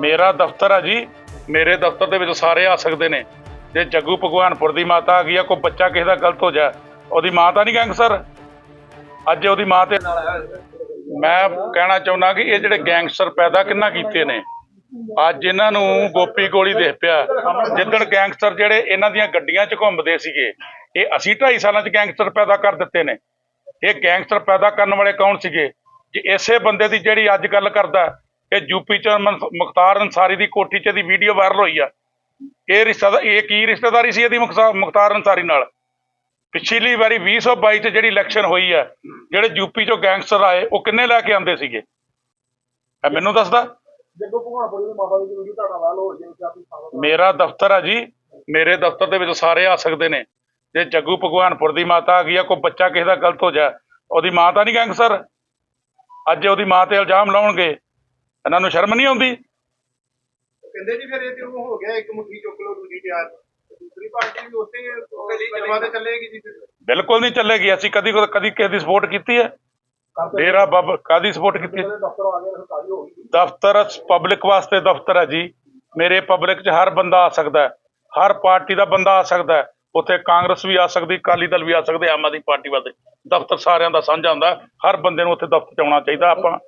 ਮੇਰਾ ਦਫ਼ਤਰ ਆ ਜੀ, ਮੇਰੇ ਦਫ਼ਤਰ ਦੇ ਵਿੱਚ ਸਾਰੇ ਆ ਸਕਦੇ ਨੇ। ਜੇ ਜੱਗੂ ਭਗਵਾਨਪੁਰ ਦੀ ਮਾਤਾ ਆ ਗਈ ਆ, ਕੋਈ ਬੱਚਾ ਕਿਸੇ ਦਾ ਗਲਤ ਹੋ ਜਾ ਉਹਦੀ ਮਾਂ ਤਾਂ ਨਹੀਂ ਗੈਂਗਸਟਰ? ਅੱਜ ਉਹਦੀ ਮਾਂ ਤੇ ਮੈਂ ਕਹਿਣਾ ਚਾਹੁੰਦਾ ਕਿ ਇਹ ਜਿਹੜੇ ਗੈਂਗਸਟਰ ਪੈਦਾ ਕਿੰਨਾ ਕੀਤੇ ਨੇ? ਅੱਜ ਇਹਨਾਂ ਨੂੰ ਗੋਪੀ ਗੋਲੀ ਦੇਖ ਪਿਆ। ਜਿੱਦਣ ਗੈਂਗਸਟਰ ਜਿਹੜੇ ਇਹਨਾਂ ਦੀਆਂ ਗੱਡੀਆਂ 'ਚ ਘੁੰਮਦੇ ਸੀਗੇ, ਇਹ ਅਸੀਂ 2.5 ਸਾਲਾਂ 'ਚ ਗੈਂਗਸਟਰ ਪੈਦਾ ਕਰ ਦਿੱਤੇ ਨੇ। ਇਹ ਗੈਂਗਸਟਰ ਪੈਦਾ ਕਰਨ ਵਾਲੇ ਕੌਣ ਸੀਗੇ? ਜੇ ਇਸੇ ਬੰਦੇ ਦੀ ਜਿਹੜੀ ਅੱਜ ਗੱਲ ਕਰਦਾ ਇਹ ਯੂਪੀ 'ਚ ਮੁਖਤਾਰ ਅਨਸਾਰੀ ਦੀ ਕੋਠੀ 'ਚ ਦੀ ਵੀਡੀਓ ਵਾਇਰਲ ਹੋਈ ਆ। ਇਹ ਰਿਸ਼ਤਾ ਇਹ ਕੀ ਰਿਸ਼ਤੇਦਾਰੀ ਸੀ ਇਹਦੀ ਮੁਖਤਾ- ਮੁਖਤਾਰ ਅਨਸਾਰੀ ਨਾਲ? ਪਿਛਲੀ ਵਾਰੀ 2022 ਚ ਜਿਹੜੀ ਇਲੈਕਸ਼ਨ ਹੋਈ ਹੈ ਜਿਹੜੇ ਯੂਪੀ ਚੋਂ ਗੈਂਗਸਟਰ ਆਏ ਉਹ ਕਿੰਨੇ ਲੈ ਕੇ ਆਂਦੇ ਸੀਗੇ? ਇਹ ਮੈਨੂੰ ਦੱਸਦਾ। ਮੇਰਾ ਦਫ਼ਤਰ ਆ ਜੀ ਮੇਰੇ ਦਫ਼ਤਰ ਦੇ ਵਿੱਚ ਸਾਰੇ ਆ ਸਕਦੇ ਨੇ। ਜੇ ਜੱਗੂ ਭਗਵਾਨਪੁਰ ਦੀ ਮਾਤਾ ਆ ਗਈ ਆ ਕੋਈ ਬੱਚਾ ਕਿਸੇ ਦਾ ਗਲਤ ਹੋ ਜਾ ਉਹਦੀ ਮਾਂ ਤਾਂ ਨਹੀਂ ਗੈਂਗਸਟਰ ਅੱਜ ਉਹਦੀ ਮਾਂ ਤੇ ਇਲਜ਼ਾਮ ਲਾਉਣਗੇ। ਇਹਨਾਂ ਨੂੰ ਸ਼ਰਮ ਨਹੀਂ ਆਉਂਦੀ? ਕਹਿੰਦੇ ਜੀ ਫਿਰ ਇਹ ਤੇ ਉਹ ਹੋ ਗਿਆ ਇੱਕ ਮੁੱਠੀ ਚੁੱਕ ਲਓ ਦੂਜੀ ਤਿਆਰ ਦੂਸਰੀ ਪਾਰਟੀ ਵੀ ਤੇ ਚੱਲੇਗੀ। ਜੀ ਫਿਰ। ਬਿਲਕੁਲ ਨਹੀਂ ਚੱਲੇਗੀ ਅਸੀਂ ਕਦੀ ਕਦੀ ਕਿਸੇ ਦੀ ਸਪੋਰਟ ਕੀਤੀ ਹੈ? ਡੇਰਾ ਬਾਬਾ ਕਾਦੀ ਸਪੋਰਟ ਕੀਤੀ? ਦਫ਼ਤਰ ਪਬਲਿਕ ਵਾਸਤੇ ਦਫ਼ਤਰ ਹੈ ਜੀ। ਮੇਰੇ ਪਬਲਿਕ 'ਚ ਹਰ ਬੰਦਾ ਆ ਸਕਦਾ ਹੈ। ਹਰ ਪਾਰਟੀ ਦਾ ਬੰਦਾ ਆ ਸਕਦਾ ਹੈ। ਉੱਥੇ ਕਾਂਗਰਸ ਵੀ ਆ ਸਕਦੀ ਅਕਾਲੀ ਦਲ ਵੀ ਆ ਸਕਦੇ ਆਮ ਆਦਮੀ ਪਾਰਟੀ ਵਾਲੇ ਦਫ਼ਤਰ ਸਾਰਿਆਂ ਦਾ ਸਾਂਝਾ ਹੁੰਦਾ। ਹਰ ਬੰਦੇ ਨੂੰ ਉੱਥੇ ਦਫ਼ਤਰ 'ਚ ਆਉਣਾ ਚਾਹੀਦਾ ਆਪਾਂ।